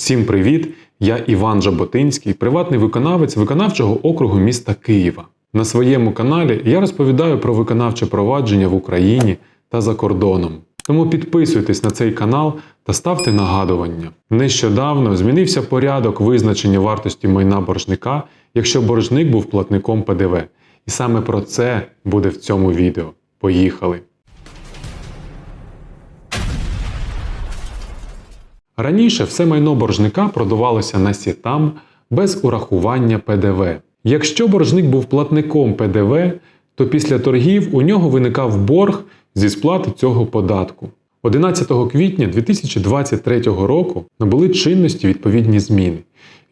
Всім привіт! Я Іван Жаботинський, приватний виконавець виконавчого округу міста Києва. На своєму каналі я розповідаю про виконавче провадження в Україні та за кордоном. Тому підписуйтесь на цей канал та ставте нагадування. Нещодавно змінився порядок визначення вартості майна боржника, якщо боржник був платником ПДВ. І саме про це буде в цьому відео. Поїхали! Раніше все майно боржника продавалося на сітам без урахування ПДВ. Якщо боржник був платником ПДВ, то після торгів у нього виникав борг зі сплати цього податку. 11 квітня 2023 року набули чинності відповідні зміни.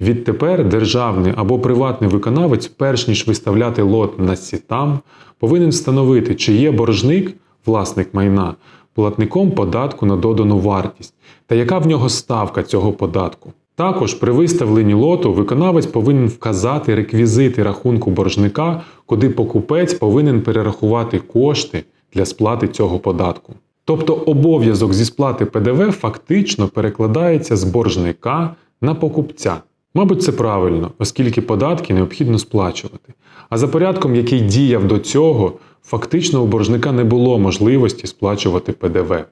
Відтепер державний або приватний виконавець, перш ніж виставляти лот на сітам, повинен встановити, чи є боржник, власник майна, платником податку на додану вартість та яка в нього ставка цього податку. Також при виставленні лоту виконавець повинен вказати реквізити рахунку боржника, куди покупець повинен перерахувати кошти для сплати цього податку. Тобто обов'язок зі сплати ПДВ фактично перекладається з боржника на покупця. Мабуть, це правильно, оскільки податки необхідно сплачувати. А за порядком, який діяв до цього, фактично у боржника не було можливості сплачувати ПДВ.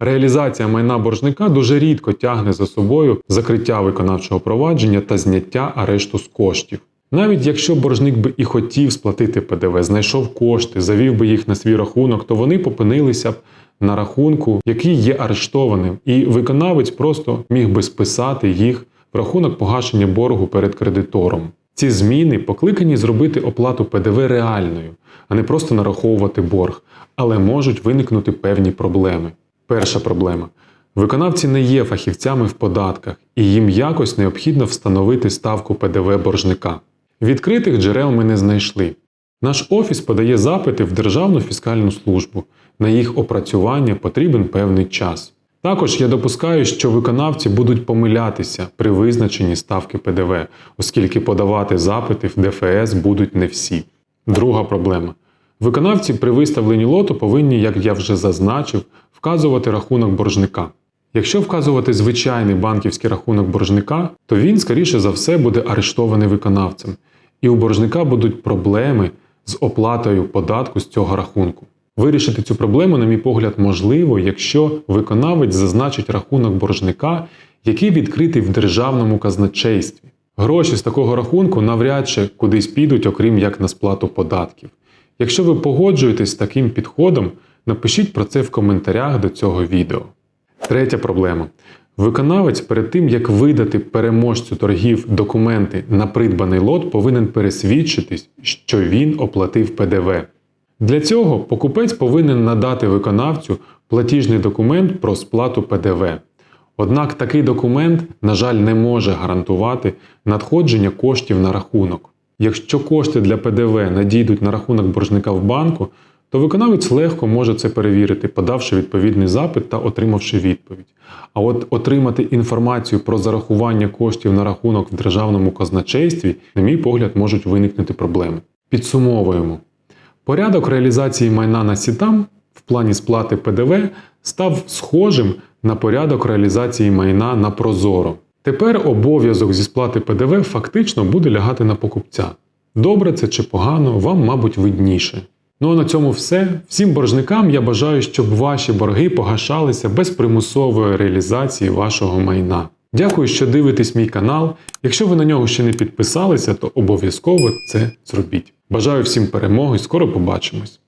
Реалізація майна боржника дуже рідко тягне за собою закриття виконавчого провадження та зняття арешту з коштів. Навіть якщо боржник би і хотів сплатити ПДВ, знайшов кошти, завів би їх на свій рахунок, то вони попинилися б на рахунку, який є арештованим, і виконавець просто міг би списати їх в рахунок погашення боргу перед кредитором. Ці зміни покликані зробити оплату ПДВ реальною, а не просто нараховувати борг, але можуть виникнути певні проблеми. Перша проблема. Виконавці не є фахівцями в податках, і їм якось необхідно встановити ставку ПДВ боржника. Відкритих джерел ми не знайшли. Наш офіс подає запити в Державну фіскальну службу. На їх опрацювання потрібен певний час. Також я допускаю, що виконавці будуть помилятися при визначенні ставки ПДВ, оскільки подавати запити в ДФС будуть не всі. Друга проблема. Виконавці при виставленні лоту повинні, як я вже зазначив, вказувати рахунок боржника. Якщо вказувати звичайний банківський рахунок боржника, то він, скоріше за все, буде арештований виконавцем, і у боржника будуть проблеми з оплатою податку з цього рахунку. Вирішити цю проблему, на мій погляд, можливо, якщо виконавець зазначить рахунок боржника, який відкритий в державному казначействі. Гроші з такого рахунку навряд чи кудись підуть, окрім як на сплату податків. Якщо ви погоджуєтесь з таким підходом, напишіть про це в коментарях до цього відео. Третя проблема. Виконавець перед тим, як видати переможцю торгів документи на придбаний лот, повинен пересвідчитись, що він оплатив ПДВ. Для цього покупець повинен надати виконавцю платіжний документ про сплату ПДВ. Однак такий документ, на жаль, не може гарантувати надходження коштів на рахунок. Якщо кошти для ПДВ надійдуть на рахунок боржника в банку, то виконавець легко може це перевірити, подавши відповідний запит та отримавши відповідь. А от отримати інформацію про зарахування коштів на рахунок в державному казначействі, на мій погляд, можуть виникнути проблеми. Підсумовуємо. Порядок реалізації майна на сітам в плані сплати ПДВ став схожим на порядок реалізації майна на Прозоро. Тепер обов'язок зі сплати ПДВ фактично буде лягати на покупця. Добре це чи погано, вам, мабуть, видніше. Ну а на цьому все. Всім боржникам я бажаю, щоб ваші борги погашалися без примусової реалізації вашого майна. Дякую, що дивитесь мій канал. Якщо ви на нього ще не підписалися, то обов'язково це зробіть. Бажаю всім перемоги, скоро побачимось!